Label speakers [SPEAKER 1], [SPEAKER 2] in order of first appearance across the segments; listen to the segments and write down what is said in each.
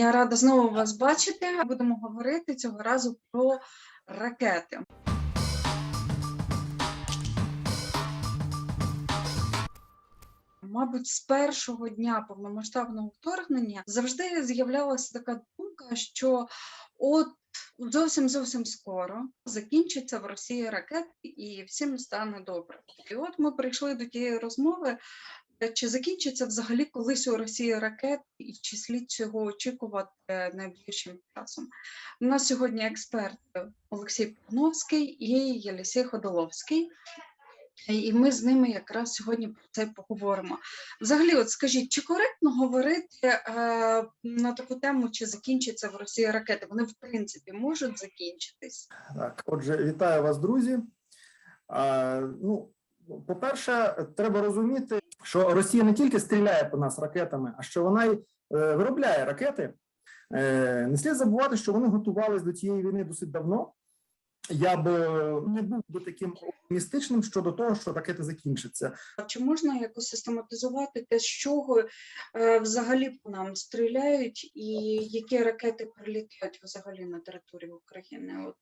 [SPEAKER 1] Я рада знову вас бачити. Будемо говорити цього разу про ракети. Мабуть, з першого дня повномасштабного вторгнення завжди з'являлася така думка, що от зовсім зовсім скоро закінчиться в Росії ракети і всім стане добре. І от ми прийшли до тієї розмови. Е, Чи закінчиться взагалі колись у Росії ракет, і чи слід цього очікувати найближчим часом? У нас сьогодні експерт Олексій Павновський і Єлісей Ходоловський. І ми з ними якраз сьогодні про це поговоримо. Взагалі, от скажіть, чи коректно говорити е, на таку тему, чи закінчаться в Росії ракети? Вони в принципі можуть закінчитись.
[SPEAKER 2] Так, отже, вітаю вас, друзі. А, ну, по-перше, треба розуміти, що Росія не тільки стріляє по нас ракетами, а що вона й е, виробляє ракети. Е, не слід забувати, що вони готувалися до цієї війни досить давно. Я б е, не був би таким оптимістичним щодо того, що ракети закінчаться.
[SPEAKER 1] Чи можна якось систематизувати те, з чого е, взагалі по нам стріляють, і які ракети прилітають взагалі на територію України? От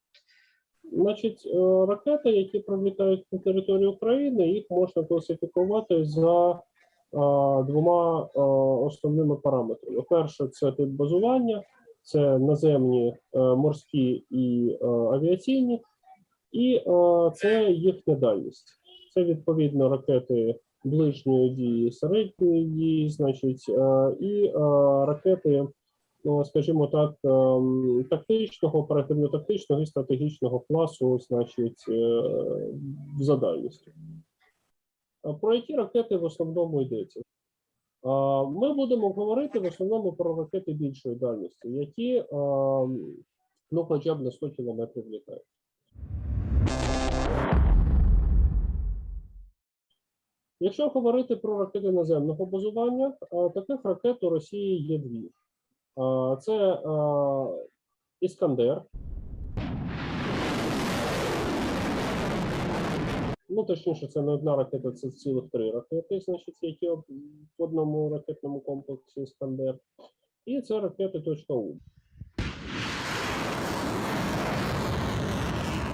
[SPEAKER 3] Значить, е, ракети, які пролітають на територію України, їх можна класифікувати за е, двома е, основними параметрами. Перше, це тип базування, це наземні, морські і авіаційні, і це їхня дальність. Це відповідно ракети ближньої дії, середньої дії, значить, і ракети скажімо так, ем, тактичного, оперативно-тактичного і стратегічного класу, значить, е, за дальністю. Про які ракети в основному йдеться? Ми будемо говорити в основному про ракети більшої дальності, які ем, ну, хоча б на 100 кілометрів літають. Якщо говорити про ракети наземного базування, таких ракет у Росії є дві. А, Це Іскандер. Ну, точніше, це не одна ракета, це цілих три ракети, значить, які в одному ракетному комплексі Іскандер. І це ракети .У.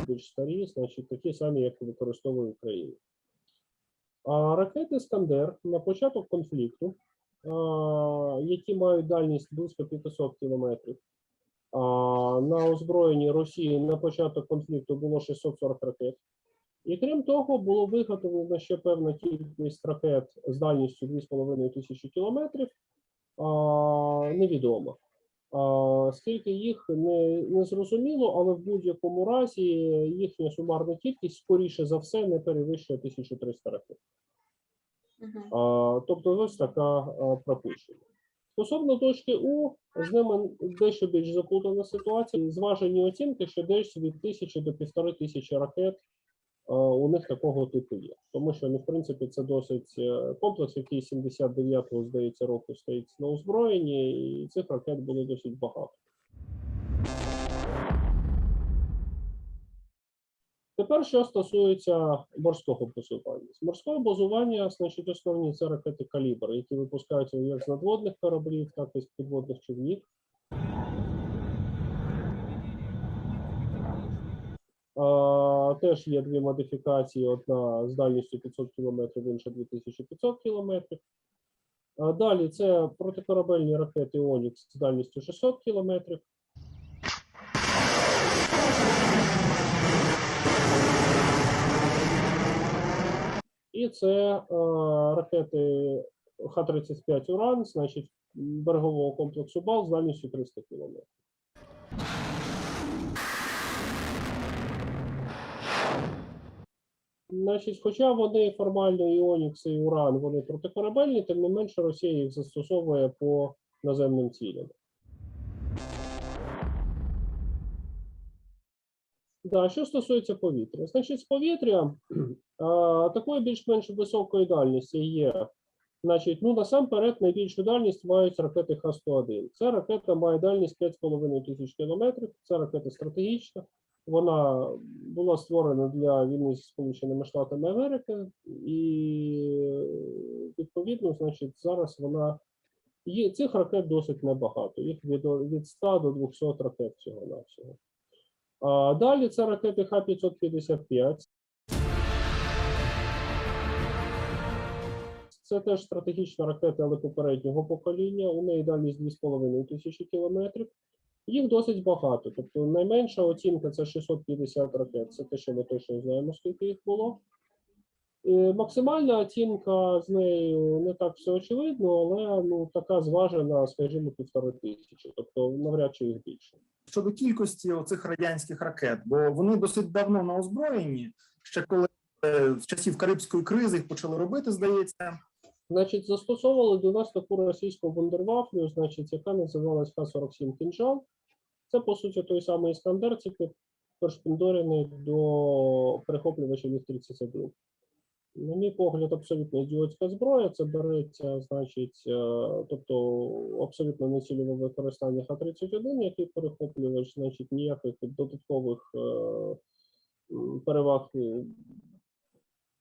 [SPEAKER 3] Більш старі, значить, такі самі, як використовує Україна. А ракети Іскандер на початок конфлікту які мають дальність близько 500 кілометрів. На озброєнні Росії на початок конфлікту було 640 ракет. І крім того, було виготовлено ще певна кількість ракет з дальністю 2,5 тисячі кілометрів. а, Невідомо. Скільки їх не, не зрозуміло, але в будь-якому разі їхня сумарна кількість, скоріше за все, не перевищує 1300 ракет. Тобто ось така а, пропущена. Стосовно точки У, з ними дещо більш заплутана ситуація. Зважені оцінки, що десь від тисячі до півтори тисячі ракет у них такого типу є. Тому що, ну, в принципі, це досить е, комплекс, який 79-го, здається, року стоїть на озброєнні, і цих ракет було досить багато. Тепер, що стосується морського базування. З морського базування, значить, основні це ракети калібр, які випускаються як з надводних кораблів, так і з підводних човнів. Теж є дві модифікації: одна з дальністю 500 км, інша 2500 км. Далі це протикорабельні ракети Онікс з дальністю 600 км. І це е, ракети Х-35 Уран, значить, берегового комплексу БАЛ з дальністю 300 км. Значить, хоча вони формально і Онікс, і Уран, вони протикорабельні, тим не менше Росія їх застосовує по наземним цілям. Да, що стосується повітря, значить, з повітря такої більш-менш високої дальності є. Значить, ну насамперед найбільшу дальність мають ракети Х-101. Ця ракета має дальність 5,5 тисяч кілометрів. Це ракета стратегічна. Вона була створена для війни зі Сполученими Штатами Америки, і відповідно, значить, зараз вона Є, цих ракет досить небагато, їх від, від 100 до 200 ракет всього навсього. А далі це ракети Х-555. Це теж стратегічна ракета, але попереднього покоління. У неї дальність 2,5 тисячі кілометрів. Їх досить багато. Тобто найменша оцінка це 650 ракет. Це те, що ми точно знаємо, скільки їх було. Е, Максимальна оцінка з нею не так все очевидно, але ну така зважена, скажімо, півтори тисячі, тобто навряд чи їх більше.
[SPEAKER 2] Щодо кількості оцих радянських ракет, бо вони досить давно на озброєнні, ще коли е, з часів Карибської кризи їх почали робити, здається.
[SPEAKER 3] Значить, застосовували до нас таку російську вундервафлю, значить, яка називалась Х-47 кінжал. Це, по суті, той самий Іскандер, тільки першпіндорений до перехоплювача Міг-31. На мій погляд, абсолютно ідіотська зброя. Це береться, значить, е, тобто абсолютно нецільове використання Х-31, який перехоплювач, значить, ніяких додаткових е, переваг е,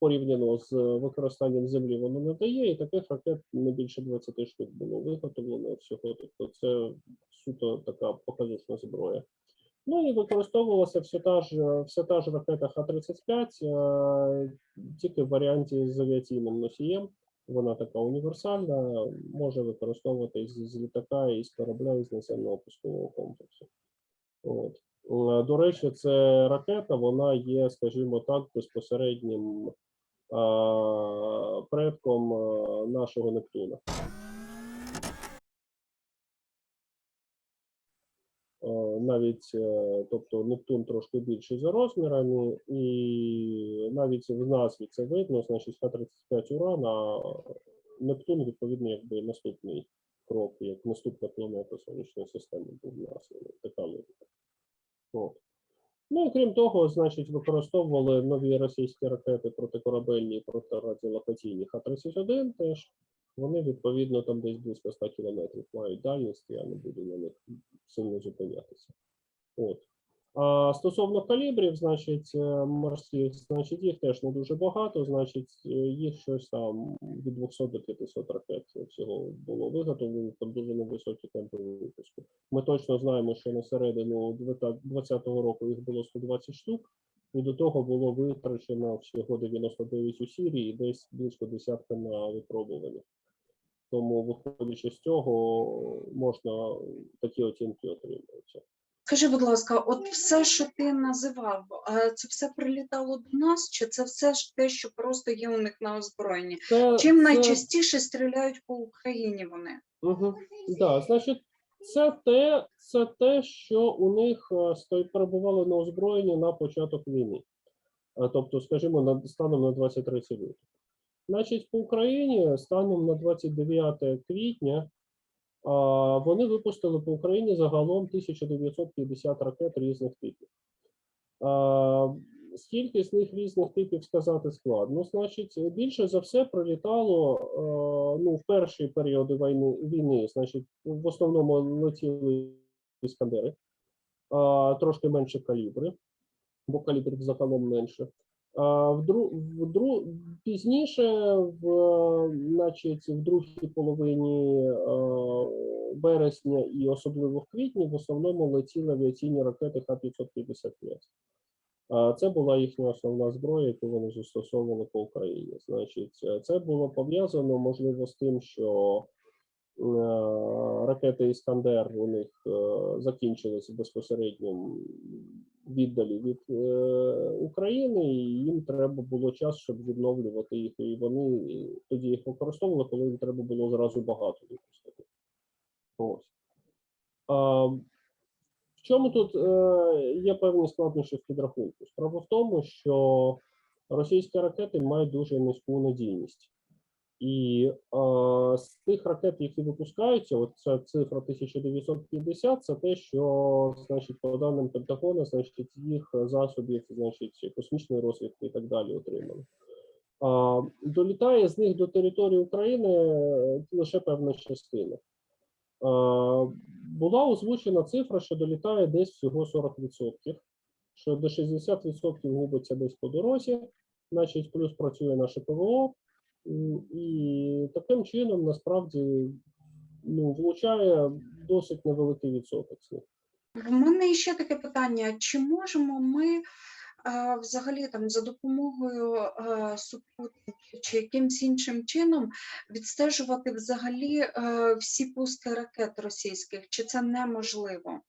[SPEAKER 3] порівняно з використанням землі воно не дає, і таких ракет не більше 20 штук було виготовлено всього. Тобто це суто така показушна зброя. Ну і використовувалася все та ж, вся та ж ракета Х-35, е, тільки в варіанті з авіаційним носієм. Вона така універсальна, може використовуватись з літака і з корабля і з наземного пускового комплексу. До речі, це ракета, вона є, скажімо так, безпосереднім предком нашого Нептуна. Навіть, е, тобто Нептун трошки більший за розмірами, і навіть в назві це видно, значить Х-35 Уран, а Нептун, відповідно, якби наступний крок, як наступна планета Сонячної системи був названий. Така логіка. От. Ну і крім того, значить, використовували нові російські ракети протикорабельні, і протирадіолокаційні Х-31 теж. Вони відповідно там десь близько 100 кілометрів мають дальність, я не буду на них сильно зупинятися. От. Стосовно калібрів, значить, е, морських, значить, їх теж не дуже багато, значить, е, їх щось там від 200 до 500 ракет всього було виготовлено, там дуже невисокі темпи випуску. Ми точно знаємо, що на середину 2020 року їх було 120 штук, і до того було витрачено всього 99 у Сірії, десь близько десятка на випробування. Тому, виходячи з цього, можна такі оцінки отримувати.
[SPEAKER 1] Скажи, будь ласка, от все, що ти називав, це все прилітало до нас, чи це все ж те, що просто є у них на озброєнні?
[SPEAKER 3] Це,
[SPEAKER 1] Чим
[SPEAKER 3] це-
[SPEAKER 1] найчастіше стріляють по Україні вони?
[SPEAKER 3] Угу. Да, значить, це те, це те, що у них е, перебувало на озброєнні на початок війни. Е, Тобто, скажімо, на станом на 23 лютого. Значить, по Україні станом на 29 квітня вони випустили по Україні загалом 1950 ракет різних типів. Скільки з них різних типів сказати складно. Значить, більше за все прилітало е, ну, в перші періоди війни, війни, значить, в основному летіли іскандери, трошки менше калібри, бо калібрів загалом менше. А в дру, пізніше, в, значить, в другій половині березня і особливо в квітні, в основному летіли авіаційні ракети Х-555. А Це була їхня основна зброя, яку вони застосовували по Україні. Значить, це було пов'язано можливо з тим, що ракети Іскандер у них е, закінчилися безпосередньо віддалі від е, України, і їм треба було час, щоб відновлювати їх. І вони е, тоді їх використовували, коли їм треба було зразу багато. А, в чому тут е, є певні складнощі в підрахунку? Справа в тому, що російські ракети мають дуже низьку надійність. І е, з тих ракет, які випускаються, от ця цифра 1950, це те, що, значить, по даним Пентагона, значить, їх засобів, значить, космічної розвідки і так далі отримали. А, долітає з них до території України е, лише певна частина. А, була озвучена цифра, що долітає десь всього 40%, що до 60% губиться десь по дорозі, значить, плюс працює наше ПВО. І таким чином насправді ну, влучає досить невеликий відсоток.
[SPEAKER 1] В мене ще таке питання: чи можемо ми е, взагалі там за допомогою е, супутників чи якимсь іншим чином відстежувати взагалі е, всі пуски ракет російських? Чи це неможливо?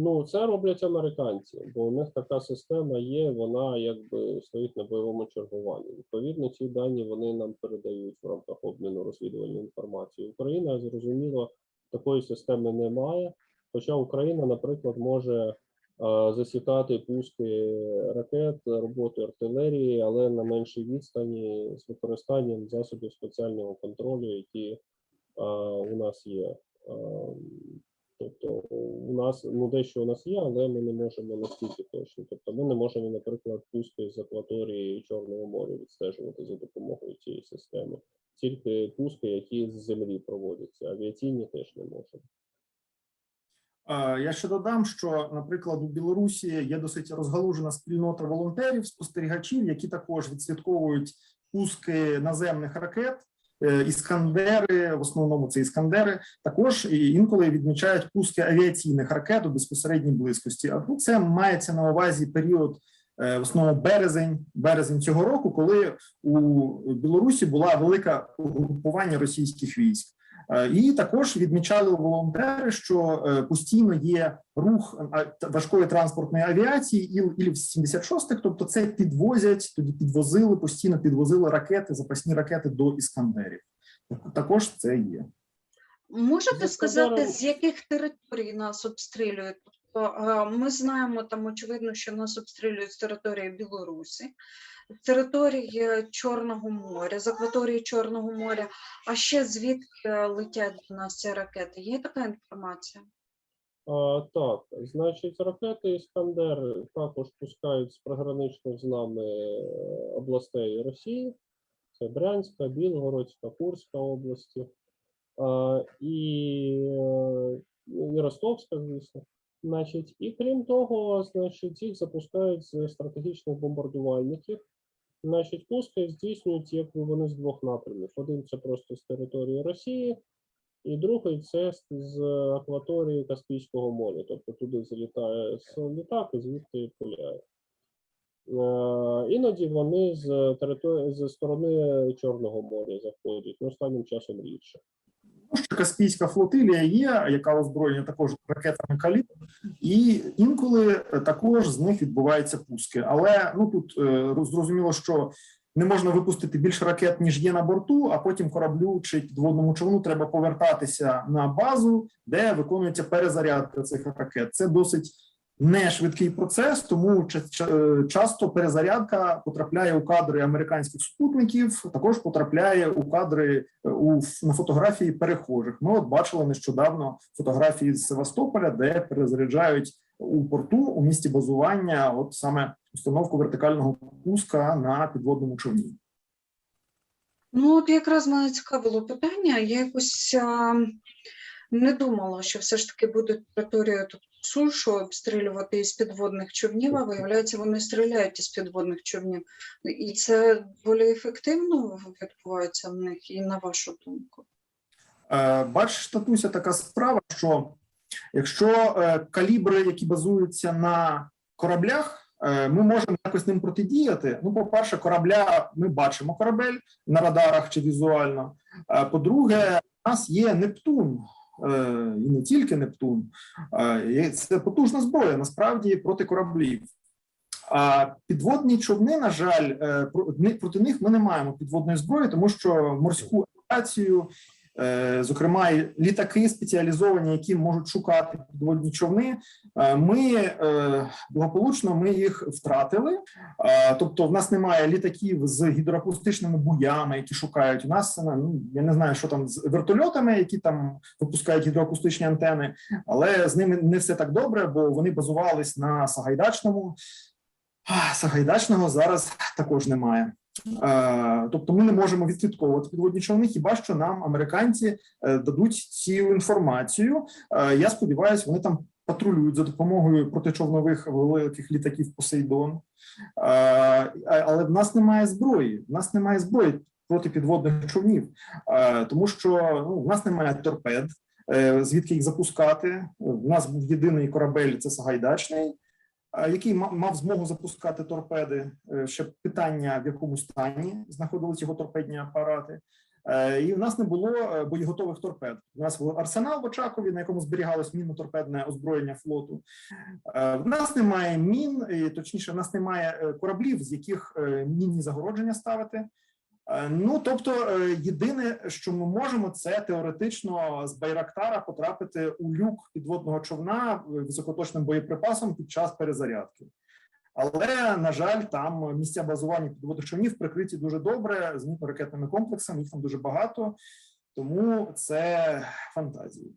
[SPEAKER 3] Ну, це роблять американці, бо у них така система є, вона якби стоїть на бойовому чергуванні. Відповідно, ці дані вони нам передають в рамках обміну розвідувальної інформації. Україна, зрозуміло, такої системи немає. Хоча Україна, наприклад, може е, засікати пуски ракет, роботи артилерії, але на меншій відстані з використанням засобів спеціального контролю, які е, у нас є. Тобто у нас ну дещо у нас є, але ми не можемо настільки точно. Тобто ми не можемо, наприклад, пуски з акваторії Чорного моря відстежувати за допомогою цієї системи. Тільки пуски, які з землі проводяться, авіаційні теж не можемо.
[SPEAKER 2] Я ще додам, що, наприклад, у Білорусі є досить розгалужена спільнота волонтерів, спостерігачів, які також відслідковують пуски наземних ракет. Е, Іскандери, в основному це іскандери, також і інколи відмічають пуски авіаційних ракет у безпосередній близькості. А тут це мається на увазі період, е, в основному березень, березень цього року, коли у Білорусі була велика угрупування російських військ. Е, І також відмічали волонтери, що е, постійно є рух важкої транспортної авіації іл іл 76 тобто це підвозять, тоді підвозили постійно підвозили ракети, запасні ракети до іскандерів. Також це є.
[SPEAKER 1] Можете
[SPEAKER 3] За
[SPEAKER 1] сказати, з яких територій нас обстрілюють? Тобто е, ми знаємо там, очевидно, що нас обстрілюють з території Білорусі, території Чорного моря, з акваторії Чорного моря. А ще звідки летять до нас ці ракети? Є така інформація?
[SPEAKER 3] А, так, значить, ракети Іскандер також пускають з приграничних з нами е, областей Росії. Це Брянська, Білгородська, Курська області а, і, е, і Ростовська, звісно. Значить, і крім того, значить, їх запускають з стратегічних бомбардувальників. Значить, пуски здійснюють як вони з двох напрямів. Один це просто з території Росії, і другий це з- акваторії Каспійського моря, тобто туди залітає літак і звідти пуляє. Е, Іноді вони з території з сторони Чорного моря заходять, ну останнім часом рідше.
[SPEAKER 2] Що Каспійська флотилія є, яка озброєна також ракетами калібр, і інколи також з них відбуваються пуски. Але ну тут е, зрозуміло, що не можна випустити більше ракет, ніж є на борту, а потім кораблю чи підводному човну треба повертатися на базу, де виконується перезарядка цих ракет. Це досить не швидкий процес, тому е, часто перезарядка потрапляє у кадри американських супутників, також потрапляє у кадри е, у на фотографії перехожих. Ми от бачили нещодавно фотографії з Севастополя, де перезаряджають у порту у місті базування, от саме установку вертикального пуска на підводному човні.
[SPEAKER 1] Ну, от якраз мене цікавило питання. Я якось а, не думала, що все ж таки будуть територію тут сушу обстрілювати із підводних човнів, а виявляється, вони стріляють із підводних човнів. І це доволі ефективно відбувається в них, і на вашу думку.
[SPEAKER 2] Е, Бачиш, Татуся, така справа, що якщо е, калібри, які базуються на кораблях, е, ми можемо якось ним протидіяти. Ну, по-перше, корабля ми бачимо корабель на радарах чи візуально. По-друге, у нас є Нептун. Е, І не тільки Нептун, Е, це потужна зброя насправді проти кораблів. А підводні човни, на жаль, е, проти них ми не маємо підводної зброї, тому що морську авіацію, зокрема, літаки спеціалізовані, які можуть шукати підводні човни. е, Ми е, благополучно ми їх втратили. Е, Тобто, в нас немає літаків з гідроакустичними буями, які шукають. У нас ну я не знаю, що там з вертольотами, які там випускають гідроакустичні антени, але з ними не все так добре, бо вони базувались на Сагайдачному. Сагайдачного зараз також немає. Е, Тобто ми не можемо відслідковувати підводні човни, хіба що нам американці е, дадуть цю інформацію. Е, Я сподіваюся, вони там патрулюють за допомогою протичовнових великих літаків Посейдон. Але в нас немає зброї. В нас немає зброї. протипідводних човнів, Е, тому що ну, в нас немає торпед, звідки їх запускати. У нас був єдиний корабель, це Сагайдачний, який ма- мав змогу запускати торпеди. Е, Ще питання, в якому стані знаходились його торпедні апарати. Е, І в нас не було е, боєготових торпед. У нас був арсенал в Очакові, на якому зберігалось мінно-торпедне озброєння флоту. В нас немає мін, точніше, в нас немає кораблів, з яких мінні загородження ставити. Е, Ну тобто, е, єдине, що ми можемо, це теоретично з Байрактара потрапити у люк підводного човна е, високоточним боєприпасом під час перезарядки. Але на жаль, там місця базування підводних човнів прикриті дуже добре зенітно-ракетними комплексами. Їх там дуже багато, тому це фантазії.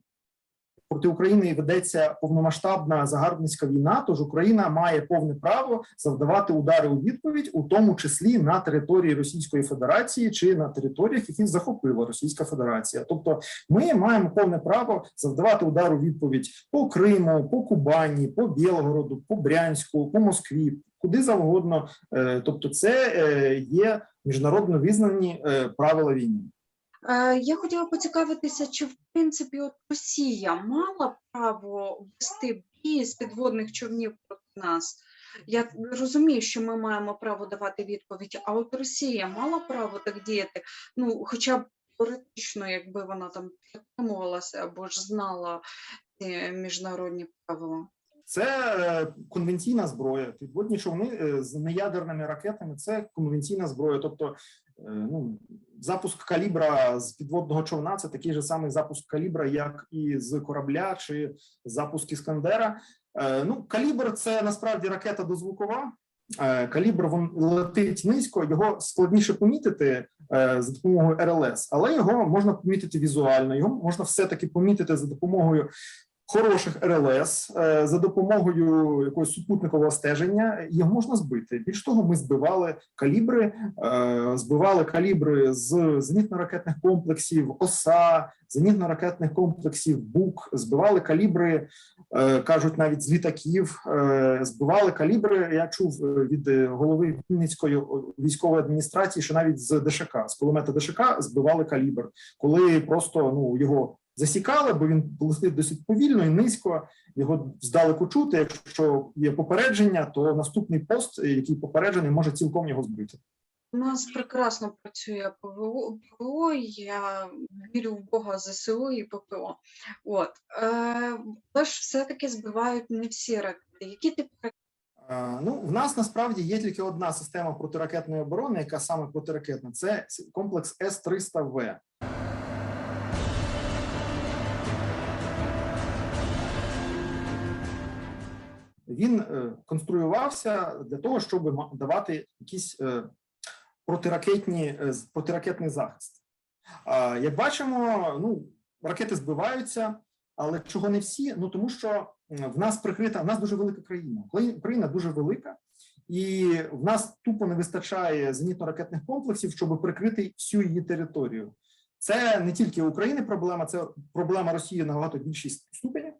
[SPEAKER 2] Проти України ведеться повномасштабна загарбницька війна. Тож Україна має повне право завдавати удари у відповідь, у тому числі на території Російської Федерації чи на територіях, які захопила Російська Федерація. Тобто, ми маємо повне право завдавати удар у відповідь по Криму, по Кубані, по Білгороду, по Брянську, по Москві, куди завгодно. Е, Тобто, це е, є міжнародно визнані е, правила війни.
[SPEAKER 1] Е, Я хотіла поцікавитися, чи в принципі от Росія мала право вести бій з підводних човнів проти нас? Я розумію, що ми маємо право давати відповідь, а от Росія мала право так діяти, ну хоча б теоретично, якби вона там підтримувалася або ж знала ці міжнародні правила.
[SPEAKER 2] Це е, конвенційна зброя. Підводні човни е, з неядерними ракетами це конвенційна зброя. Тобто, е, ну запуск калібра з підводного човна це такий же самий запуск калібра, як і з корабля чи запуск іскандера. Е, Ну, калібр це насправді ракета дозвукова. Е, Калібр він летить низько, його складніше помітити е, за допомогою РЛС, але його можна помітити візуально. Його можна все таки помітити за допомогою хороших РЛС е, за допомогою якогось супутникового стеження його можна збити. Більш того, ми збивали калібри, е, збивали калібри з зенітно-ракетних комплексів ОСА, зенітно-ракетних комплексів БУК, збивали калібри, е, кажуть, навіть з літаків. Збивали калібри. Я чув від голови Вінницької військової адміністрації, що навіть з ДШК, з кулемета ДШК збивали калібр, коли просто ну його засікали, бо він летить досить повільно і низько. Його здалеку чути. Якщо є попередження, то наступний пост, який попереджений, може цілком його збити.
[SPEAKER 1] У нас прекрасно працює ПВО, ПВО я вірю в Бога ЗСУ і ППО. От. Е, але ж все-таки збивають не всі ракети. Які типи ракет?
[SPEAKER 2] Е, Ну, в нас насправді є тільки одна система протиракетної оборони, яка саме протиракетна. Це комплекс С-300В. Він е, конструювався для того, щоб давати якісь е, протиракетні е, протиракетний захист. Як бачимо, ну ракети збиваються, але чого не всі? Ну тому що в нас прикрита, в нас дуже велика країна. Україна дуже велика, і в нас тупо не вистачає зенітно-ракетних комплексів, щоб прикрити всю її територію. Це не тільки України проблема, це проблема Росії набагато більшій ступені.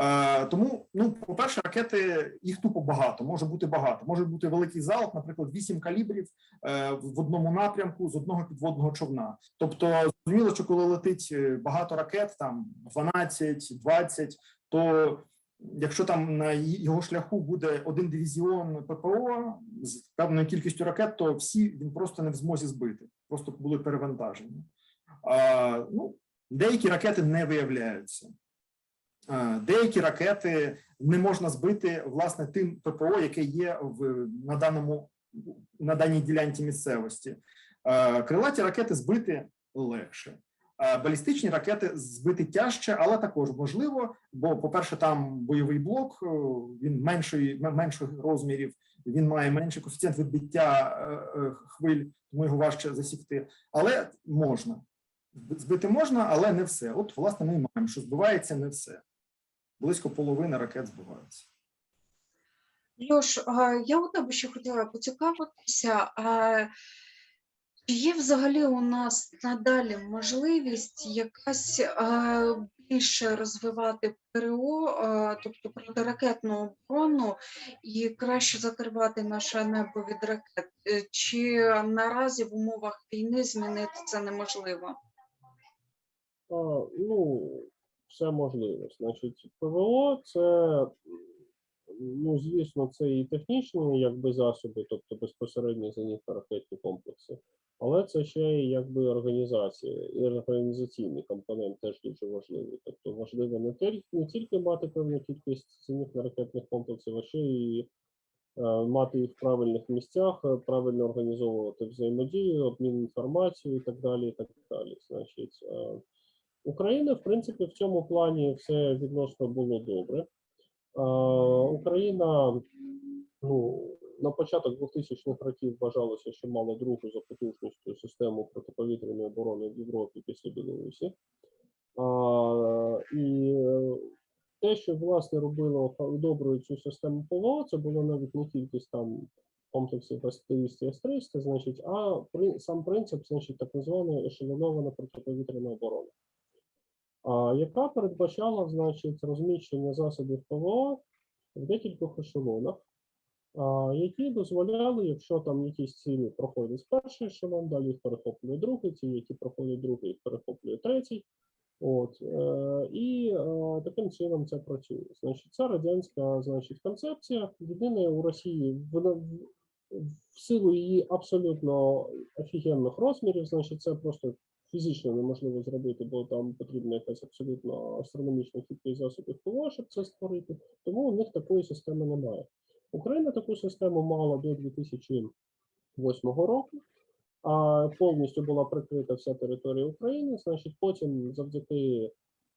[SPEAKER 2] Е, тому, ну, по-перше, ракети їх тупо багато, може бути багато. Може бути великий залп, наприклад, 8 калібрів е, в одному напрямку з одного підводного човна. Тобто, зрозуміло, що коли летить е, багато ракет, там 12, 20, то якщо там на його шляху буде один дивізіон ППО з певною кількістю ракет, то всі він просто не в змозі збити, просто були перевантажені. А, ну, деякі ракети не виявляються. Е, Деякі ракети не можна збити власне тим ППО, яке є в на даному на даній ділянці місцевості. Е, Крилаті ракети збити легше. Е, Балістичні ракети збити тяжче, але також можливо. Бо, по-перше, там бойовий блок, він менший, м- менших розмірів, він має менший коефіцієнт відбиття хвиль, тому його важче засікти. Але можна збити можна, але не все. От, власне, ми маємо, що збивається не все близько половини ракет збиваються.
[SPEAKER 1] Льош, я у тебе ще хотіла поцікавитися. Чи є взагалі у нас надалі можливість якась більше розвивати ПРО, тобто протиракетну оборону, і краще закривати наше небо від ракет? Е, Чи наразі в умовах війни змінити це неможливо?
[SPEAKER 3] Ну, все можливо. Значить, ПВО це, ну, звісно, це і технічні якби, засоби, тобто безпосередньо зенітно-ракетні комплекси, але це ще й якби організація, і організаційний компонент теж дуже важливий. Тобто важливо не тільки, не тільки мати певну кількість зенітно-ракетних комплексів, а ще і е, мати їх в правильних місцях, е, правильно організовувати взаємодію, обмін інформацією і так далі. І так далі. Значить, Україна, в принципі, в цьому плані все відносно було добре. Україна ну, на початок 2000-х років вважалося, що мала другу за потужністю систему протиповітряної оборони в Європі після Білорусі. І е, те, що власне робило доброю цю систему ПВО, це було навіть не кількість там комплексів С-300 і С-300, значить, а при, сам принцип, значить, так звана ешелонована протиповітряна оборона яка передбачала значить, розміщення засобів ПВО в декількох ешелонах, які дозволяли, якщо там якісь цілі проходять з перший ешелон, далі їх перехоплює другий, ті, які проходять другий, їх перехоплює третій. От, е, і е, таким чином це працює. Значить, це радянська значить, концепція. Єдине у Росії вона в силу її абсолютно офігенних розмірів, значить, це просто фізично неможливо зробити, бо там потрібна якась абсолютно астрономічна кількість засобів ПВО, щоб це створити. Тому у них такої системи немає. Україна таку систему мала до 2008 року. А повністю була прикрита вся територія України. Значить, потім завдяки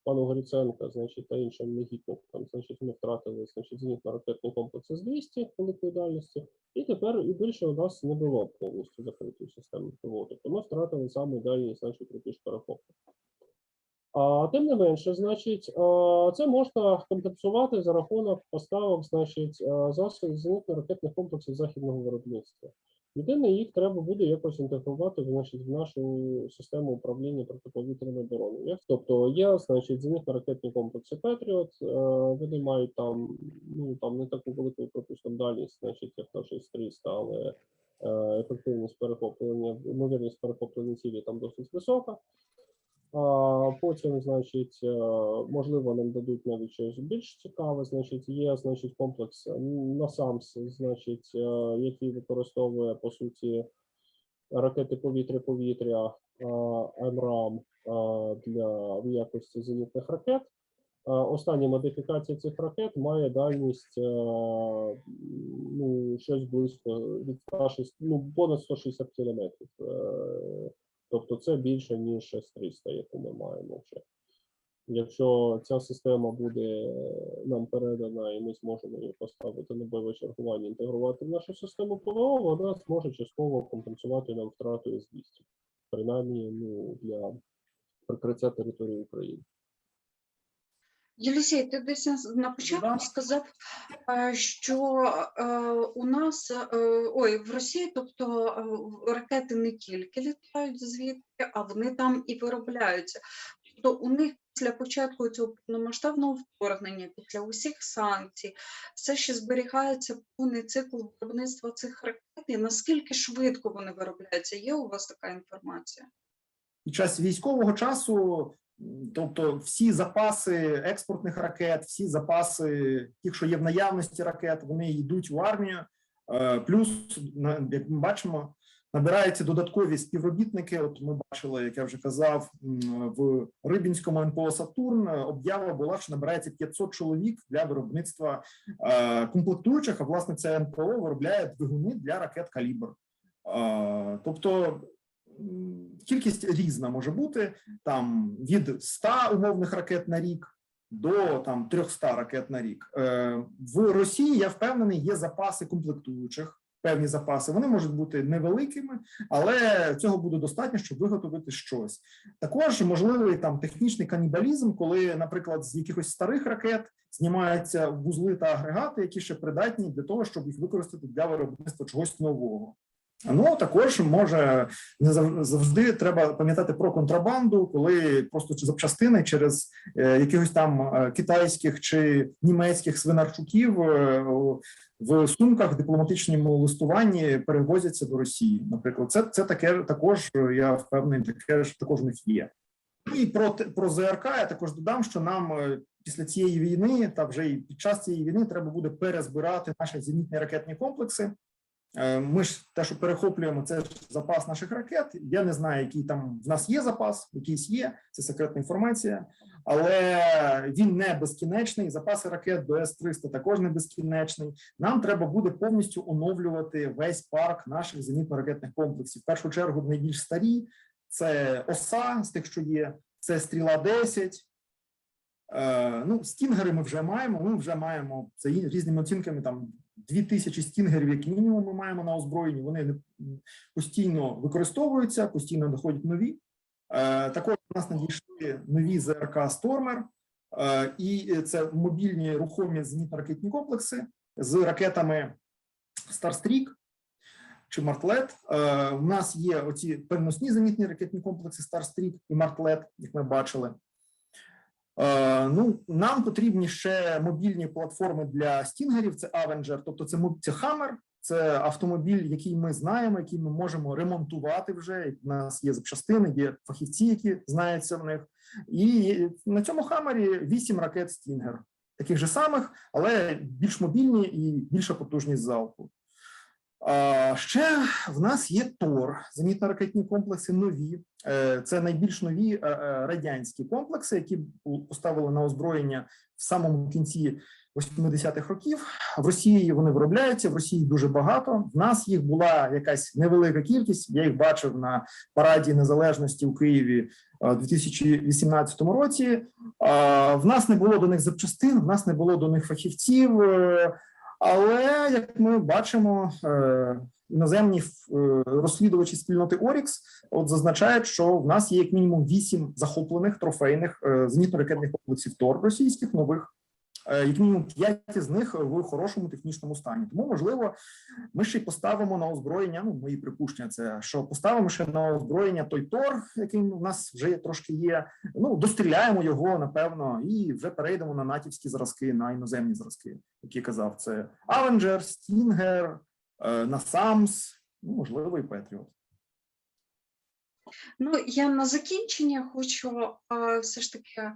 [SPEAKER 3] пану Гриценка, значить, та іншим негідникам, значить, ми втратили значить, зенітно-ракетний комплекс С-200 великої дальності. І тепер і більше у нас не було повністю закритої системи ПВО. Тобто ми втратили саме дальність, значить, рубіж перехоплення. А тим не менше, значить, це можна компенсувати за рахунок поставок, значить, засобів зенітно-ракетних комплексів західного виробництва. Єдине, їх треба буде якось інтегрувати значить, в нашу систему управління протиповітряною обороною. Тобто є, значить, зенітно-ракетні комплекси Петріот, е, вони мають там, ну там не таку велику пропустимо дальність, значить, як на 6300, але е, ефективність перехоплення, ймовірність перехоплення цілі там досить висока. А потім, значить, е, можливо, нам дадуть навіть щось більш цікаве. Значить, є значить комплекс НАСАМС, значить, е, який використовує по суті ракети повітря-повітря е, МРАМ для в якості зенітних ракет. Остання модифікація цих ракет має дальність ну, щось близько від 160, ну, понад 160 кілометрів. Тобто це більше, ніж С-300, яку ми маємо вже. Якщо ця система буде е, нам передана і ми зможемо її поставити на бойове чергування, інтегрувати в нашу систему ПВО, вона зможе частково компенсувати нам втрату С-200, принаймні ну, для прикриття території України.
[SPEAKER 1] Єлісей, ти десь на- початку сказав, е, що е, у нас е, ой, в Росії, тобто ракети не тільки літають звідти, а вони там і виробляються. Тобто у них після початку цього повномасштабного вторгнення, після усіх санкцій, все ще зберігається повний цикл виробництва цих ракет. І наскільки швидко вони виробляються? Є у вас така інформація?
[SPEAKER 2] під час військового часу, тобто всі запаси експортних ракет, всі запаси тих, що є в наявності ракет, вони йдуть в армію. Е, Плюс, як ми бачимо, набираються додаткові співробітники. От ми бачили, як я вже казав, в Рибінському НПО Сатурн об'ява була, що набирається 500 чоловік для виробництва е, комплектуючих. А власне це НПО виробляє двигуни для ракет калібр. Е, Тобто кількість різна може бути там від 100 умовних ракет на рік до там 300 ракет на рік. Е, в Росії я впевнений, є запаси комплектуючих. Певні запаси вони можуть бути невеликими, але цього буде достатньо, щоб виготовити щось. Також можливий там технічний канібалізм, коли, наприклад, з якихось старих ракет знімаються вузли та агрегати, які ще придатні для того, щоб їх використати для виробництва чогось нового. Ну також може не зав- завжди треба пам'ятати про контрабанду, коли просто запчастини через е, якихось там е, китайських чи німецьких свинарчуків е, в сумках дипломатичному листуванні перевозяться до Росії. Наприклад, це, це таке також я впевнений, таке ж також в них є. Ну, І про про ЗРК я також додам, що нам після цієї війни та вже і під час цієї війни треба буде перезбирати наші зенітні ракетні комплекси. Е, Ми ж те, що перехоплюємо, це ж запас наших ракет. Я не знаю, який там в нас є запас, якийсь є, це секретна інформація, але він не безкінечний. Запаси ракет до С-300 також не безкінечний. Нам треба буде повністю оновлювати весь парк наших зенітно-ракетних комплексів. В першу чергу найбільш старі це ОСА з тих, що є, це стріла 10 Е, ну, стінгери ми вже маємо. Ми вже маємо за різними оцінками там дві тисячі стінгерів, як мінімум, ми маємо на озброєнні. Вони постійно використовуються, постійно доходять нові. Е, також у нас надійшли нові ЗРК Стормер, е, і це мобільні рухомі зенітно-ракетні комплекси з ракетами Старстрік чи Мартлет. Е, у нас є оці переносні зенітні ракетні комплекси Старстрік і Мартлет, як ми бачили. Е, ну, нам потрібні ще мобільні платформи для стінгерів. Це Avenger, тобто це це Hammer, це автомобіль, який ми знаємо, який ми можемо ремонтувати вже. У нас є запчастини, є фахівці, які знаються в них. І на цьому хамері вісім ракет Стінгер, таких же самих, але більш мобільні і більша потужність залпу. А, ще в нас є ТОР, зенітно-ракетні комплекси нові. Е, Це найбільш нові е, е, радянські комплекси, які поставили на озброєння в самому кінці 80-х років. В Росії вони виробляються, в Росії дуже багато. В нас їх була якась невелика кількість. Я їх бачив на параді незалежності у Києві у 2018 році. В нас не було до них запчастин, в нас не було до них фахівців. Але як ми бачимо, е, іноземні е, розслідувачі спільноти Орікс от зазначають, що в нас є як мінімум вісім захоплених трофейних е, зенітно-ракетних комплексів ТОР російських нових. Е, Як мінімум п'ять з них в хорошому технічному стані. Тому можливо, ми ще й поставимо на озброєння. Ну, мої припущення, це що поставимо ще на озброєння той Тор, який у нас вже трошки є. Ну достріляємо його напевно, і вже перейдемо на натівські зразки, на іноземні зразки, які казав. Це Avenger, Stinger, е, на Самс, ну можливо, і Петріот.
[SPEAKER 1] Ну, я на закінчення хочу е, все ж таки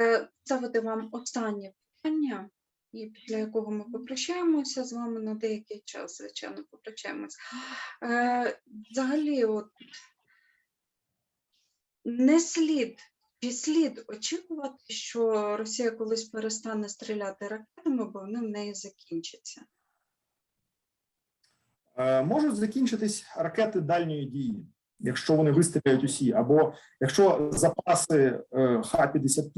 [SPEAKER 1] е, ставити вам останнє питання, і після якого ми попрощаємося з вами на деякий час, звичайно, попрощаємось. Е, взагалі, от не слід чи слід очікувати, що Росія колись перестане стріляти ракетами, бо вони в неї закінчаться.
[SPEAKER 2] Е, можуть закінчитись ракети дальньої дії, якщо вони вистріляють усі, або якщо запаси е, Х-55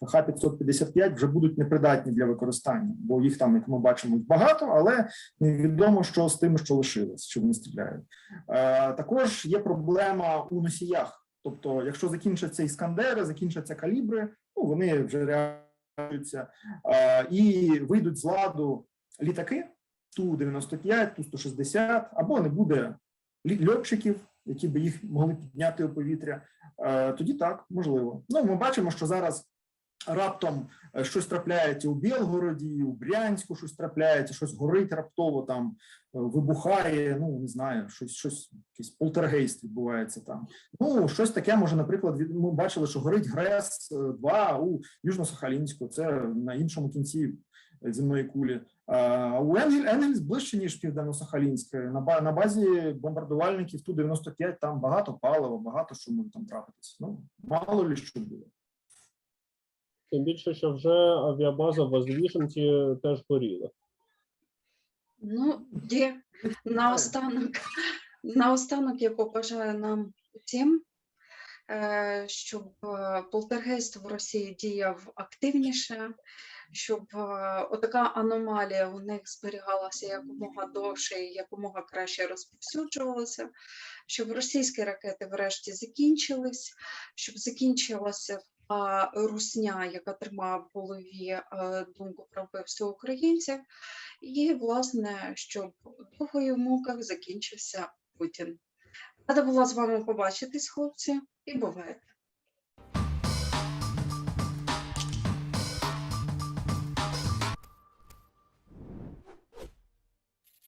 [SPEAKER 2] та Х-555 вже будуть непридатні для використання, бо їх там, як ми бачимо, багато, але невідомо, що з тими, що лишилось, що вони стріляють. Е, Також є проблема у носіях. Тобто, якщо закінчаться іскандери, закінчаться калібри, ну вони вже реалізуються е, і вийдуть з ладу літаки. Ту-95, Ту-160, або не буде льотчиків, які би їх могли підняти у повітря, е, тоді так, можливо. Ну, ми бачимо, що зараз раптом е, щось трапляється у Білгороді, у Брянську, щось трапляється, щось горить раптово там, е, вибухає, ну, не знаю, щось, щось, якийсь полтергейст відбувається там. Ну, щось таке, може, наприклад, ми бачили, що горить ГРЕС-2 у Южно-Сахалінську, це на іншому кінці земної кулі. У Енгель Енгельс ближче ніж південно-сахалінське. На базі бомбардувальників ту 95 там багато палива, багато що може там трапитися. Ну мало ли що буде.
[SPEAKER 3] Тим більше, що вже авіабаза в Воздвіженці теж горіла.
[SPEAKER 1] Ну, є наостанок, наостанок я побажаю нам усім е, щоб е, полтергейст в Росії діяв активніше, щоб е, отака аномалія у них зберігалася якомога довше і якомога краще розповсюджувалася, щоб російські ракети врешті закінчились, щоб закінчилася русня, яка тримає в голові е, думку про вбивство українців, і, власне, щоб довгою в муках закінчився Путін. Рада була з вами побачитись, хлопці, і бувайте.